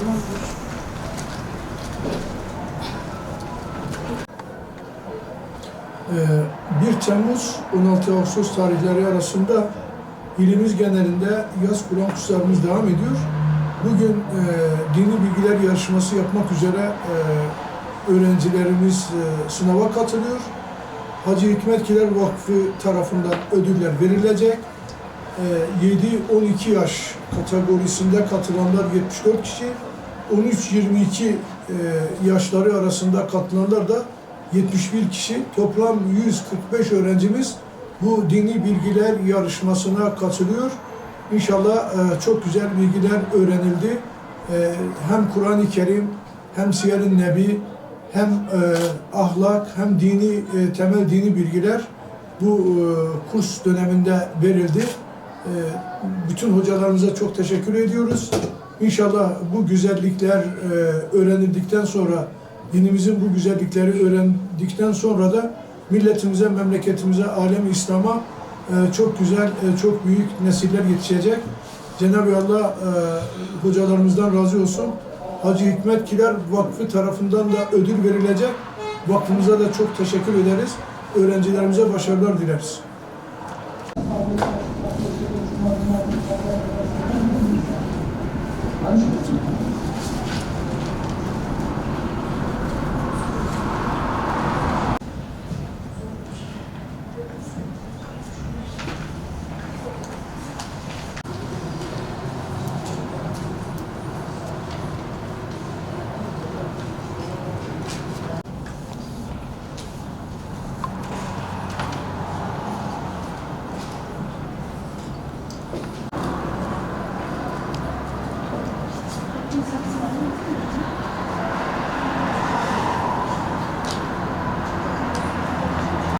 Ee, 1 Temmuz 16 Ağustos tarihleri arasında ilimiz genelinde yaz Kur'an kurslarımız devam ediyor. Bugün e, dini bilgiler yarışması yapmak üzere e, öğrencilerimiz e, sınava katılıyor. Hacı Hikmet Kiler Vakfı tarafından ödüller verilecek. E, 7-12 yaş kategorisinde katılanlar 74 kişi, 13-22 e, yaşları arasında katılanlar da 71 kişi. Toplam 145 öğrencimiz bu dini bilgiler yarışmasına katılıyor. İnşallah e, çok güzel bilgiler öğrenildi. E, hem Kur'an-ı Kerim, hem Siyer-i Nebi, hem ahlak, hem dini temel dini bilgiler bu kurs döneminde verildi. E, bütün hocalarımıza çok teşekkür ediyoruz. İnşallah bu güzellikler e, öğrenildikten sonra, dinimizin bu güzellikleri öğrendikten sonra da milletimize, memleketimize, alem İslam'a e, çok güzel, e, çok büyük nesiller yetişecek. Cenab-ı Allah hocalarımızdan razı olsun. Hacı Hikmet Kiler Vakfı tarafından da ödül verilecek. Vakfımıza da çok teşekkür ederiz. Öğrencilerimize başarılar dileriz. すいません。